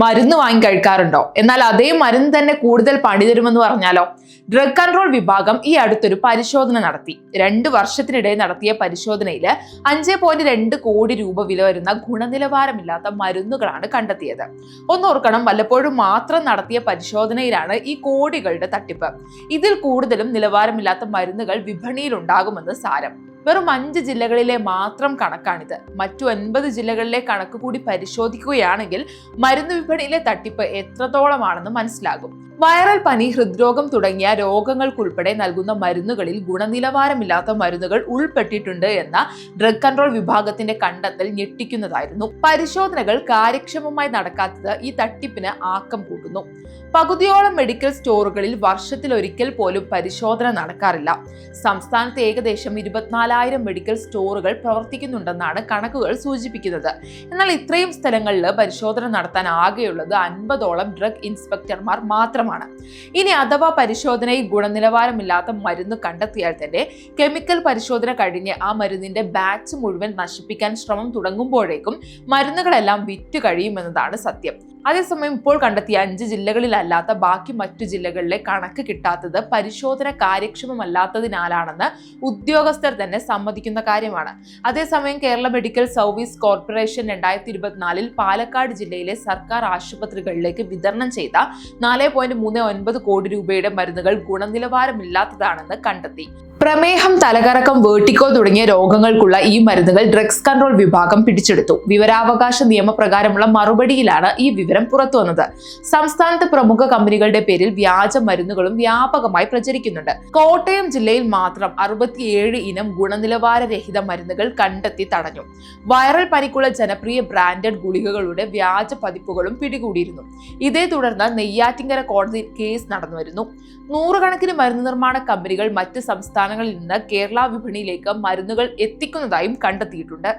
മരുന്ന് വാങ്ങി കഴിക്കാറുണ്ടോ? എന്നാൽ അതേ മരുന്ന് തന്നെ കൂടുതൽ പണി തരുമെന്ന് പറഞ്ഞാലോ? ഡ്രഗ് കൺട്രോൾ വിഭാഗം ഈ അടുത്തൊരു പരിശോധന നടത്തി. രണ്ട് വർഷത്തിനിടെ നടത്തിയ പരിശോധനയിൽ അഞ്ച് പോയിന്റ് രണ്ട് കോടി രൂപ വില വരുന്ന ഗുണനിലവാരമില്ലാത്ത മരുന്നുകളാണ് കണ്ടെത്തിയത്. ഒന്നോർക്കണം വല്ലപ്പോഴും മാത്രം നടത്തിയ പരിശോധനയിലാണ് ഈ കോടികളുടെ തട്ടിപ്പ്. ഇതിൽ കൂടുതലും നിലവാരമില്ലാത്ത മരുന്നുകൾ വിപണിയിൽ ഉണ്ടാകുമെന്ന് സാരം. വെറും അഞ്ച് ജില്ലകളിലെ മാത്രം കണക്കാണിത്. മറ്റു ഒൻപത് ജില്ലകളിലെ കണക്ക് കൂടി പരിശോധിക്കുകയാണെങ്കിൽ മരുന്ന് വിപണിയിലെ തട്ടിപ്പ് എത്രത്തോളമാണെന്ന് മനസ്സിലാകും. വൈറൽ പനി ഹൃദ്രോഗം തുടങ്ങിയ രോഗങ്ങൾക്കുൾപ്പെടെ നൽകുന്ന മരുന്നുകളിൽ ഗുണനിലവാരമില്ലാത്ത മരുന്നുകൾ ഉൾപ്പെട്ടിട്ടുണ്ട് എന്ന ഡ്രഗ് കൺട്രോൾ വിഭാഗത്തിന്റെ കണ്ടെത്തൽ ഞെട്ടിക്കുന്നതായിരുന്നു. പരിശോധനകൾ കാര്യക്ഷമമായി നടക്കാത്തത് ഈ തട്ടിപ്പിന് ആക്കം കൂട്ടുന്നു. പകുതിയോളം മെഡിക്കൽ സ്റ്റോറുകളിൽ വർഷത്തിൽ ഒരിക്കൽ പോലും പരിശോധന നടക്കാറില്ല. സംസ്ഥാനത്ത് ഏകദേശം ഇരുപത്തിനാലായിരം മെഡിക്കൽ സ്റ്റോറുകൾ പ്രവർത്തിക്കുന്നുണ്ടെന്നാണ് കണക്കുകൾ സൂചിപ്പിക്കുന്നത്. എന്നാൽ ഇത്രയും സ്ഥലങ്ങളിൽ പരിശോധന നടത്താൻ ആകെയുള്ളത് അൻപതോളം ഡ്രഗ് ഇൻസ്പെക്ടർമാർ മാത്രമാണ്. ഇനി അഥവാ പരിശോധനയിൽ ഗുണനിലവാരമില്ലാത്ത മരുന്ന് കണ്ടെത്തിയാൽ തന്നെ കെമിക്കൽ പരിശോധന കഴിഞ്ഞ് ആ മരുന്നിന്റെ ബാച്ച് മുഴുവൻ നശിപ്പിക്കാൻ ശ്രമം തുടങ്ങുമ്പോഴേക്കും മരുന്നുകളെല്ലാം വിറ്റ് കഴിയുമെന്നതാണ് സത്യം. അതേസമയം ഇപ്പോൾ കണ്ടെത്തിയ അഞ്ച് ജില്ലകളിലല്ലാത്ത ബാക്കി മറ്റു ജില്ലകളിലെ കണക്ക് കിട്ടാത്തത് പരിശോധന കാര്യക്ഷമമല്ലാത്തതിനാലാണെന്ന് ഉദ്യോഗസ്ഥർ തന്നെ സമ്മതിക്കുന്ന കാര്യമാണ്. അതേസമയം കേരള മെഡിക്കൽ സർവീസ് കോർപ്പറേഷൻ രണ്ടായിരത്തി ഇരുപത്തിനാലിൽ പാലക്കാട് ജില്ലയിലെ സർക്കാർ ആശുപത്രികളിലേക്ക് വിതരണം ചെയ്ത നാല് കോടി രൂപയുടെ മരുന്നുകൾ ഗുണനിലവാരമില്ലാത്തതാണെന്ന് കണ്ടെത്തി. പ്രമേഹം തലകറക്കം വേർട്ടിക്കോ തുടങ്ങിയ രോഗങ്ങൾക്കുള്ള ഈ മരുന്നുകൾ ഡ്രഗ്സ് കൺട്രോൾ വിഭാഗം പിടിച്ചെടുത്തു. വിവരാവകാശ നിയമപ്രകാരമുള്ള മറുപടിയിലാണ് ഈ വിവരം പുറത്തുവന്നത് സംസ്ഥാനത്ത് പ്രമുഖ കമ്പനികളുടെ പേരിൽ വ്യാജ മരുന്നുകളും വ്യാപകമായി പ്രചരിക്കുന്നുണ്ട്. കോട്ടയം ജില്ലയിൽ മാത്രം അറുപത്തിയേഴ് ഇനം ഗുണനിലവാരരഹിത മരുന്നുകൾ കണ്ടെത്തി തടഞ്ഞു. വൈറൽ പനിക്കുള്ള ജനപ്രിയ ബ്രാൻഡഡ് ഗുളികകളുടെ വ്യാജ പതിപ്പുകളും പിടികൂടിയിരുന്നു. ഇതേ തുടർന്ന് നെയ്യാറ്റിങ്കര കോടതി കേസ് നടന്നുവരുന്നു. നൂറുകണക്കിന് മരുന്ന് നിർമ്മാണ കമ്പനികൾ മറ്റ് സംസ്ഥാനങ്ങളിൽ നിന്ന് കേരള വിപണിയിലേക്ക് മരുന്നുകൾ എത്തിക്കുന്നതായും കണ്ടെത്തിയിട്ടുണ്ട്.